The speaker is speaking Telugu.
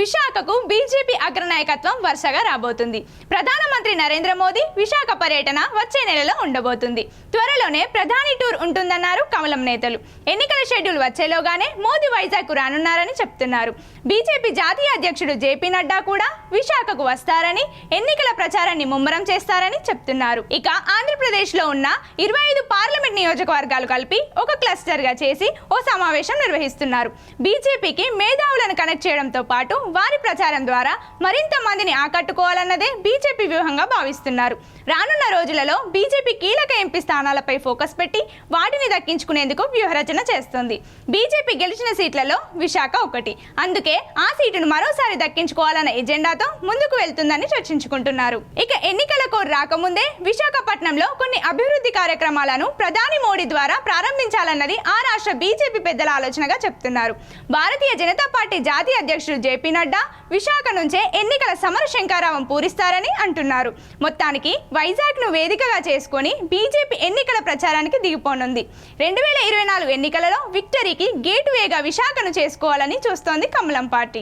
విశాఖకు బీజేపీ అగ్రనాయకత్వం వరుసగా రాబోతుంది. ప్రధానమంత్రి నరేంద్ర మోదీ విశాఖ పర్యటన వచ్చే నెలలో ఉండబోతుంది. త్వరలోనే ప్రధాని టూర్ ఉంటుందన్నారు కమలం నేతలు. ఎన్నికల షెడ్యూల్ వచ్చేలోగానే మోదీ వైజాగ్కు రానున్నారని చెప్తున్నారు. బీజేపీ జాతీయ అధ్యక్షుడు జేపీ నడ్డా కూడా విశాఖకు వస్తారని ఎన్నికల ప్రచారాన్ని ముమ్మరం చేస్తారని చెప్తున్నారు. ఇక ఆంధ్రప్రదేశ్లో ఉన్న ఇరవై ఐదు పార్లమెంట్ నియోజకవర్గాలు కలిపి ఒక క్లస్టర్గా చేసి ఓ సమావేశం నిర్వహిస్తున్నారు. బీజేపీకి మేధావులను కనెక్ట్ చేయడంతో పాటు వారి ప్రచారం ద్వారా మరింత మందిని ఆకట్టుకోవాలన్నదే బీజేపీ వ్యూహంగా భావిస్తున్నారు. రానున్న రోజులలో బీజేపీ కీలక ఎంపీ స్థానాలపై ఫోకస్ పెట్టి వాటిని దక్కించుకునేందుకు వ్యూహరచన చేస్తుంది. బీజేపీ గెలిచిన సీట్లలో విశాఖ ఒకటి. అందుకే ఆ సీటును మరోసారి దక్కించుకోవాలన్న ఎజెండాతో ముందుకు వెళ్తుందని చర్చించుకుంటున్నారు. ఇక ఎన్నికల కోడ్ రాకముందే విశాఖపట్నంలో కొన్ని అభివృద్ధి కార్యక్రమాలను ప్రధాని మోడీ ద్వారా ప్రారంభించాలన్నది ఆ రాష్ట్ర బీజేపీ పెద్దల ఆలోచనగా చెప్తున్నారు. భారతీయ జనతా పార్టీ జాతీయ అధ్యక్షుడు జేపీ నడ్డా విశాఖ నుంచే ఎన్నికల సమర శంకారావం పూరిస్తారని అంటున్నారు. మొత్తానికి వైజాగ్ను వేదికగా చేసుకొని బీజేపీ ఎన్నికల ప్రచారానికి దిగిపోనుంది. రెండు వేల ఇరవై నాలుగు ఎన్నికలలో విక్టరీకి గేట్ వేగా విశాఖను చేసుకోవాలని చూస్తోంది కమలం పార్టీ.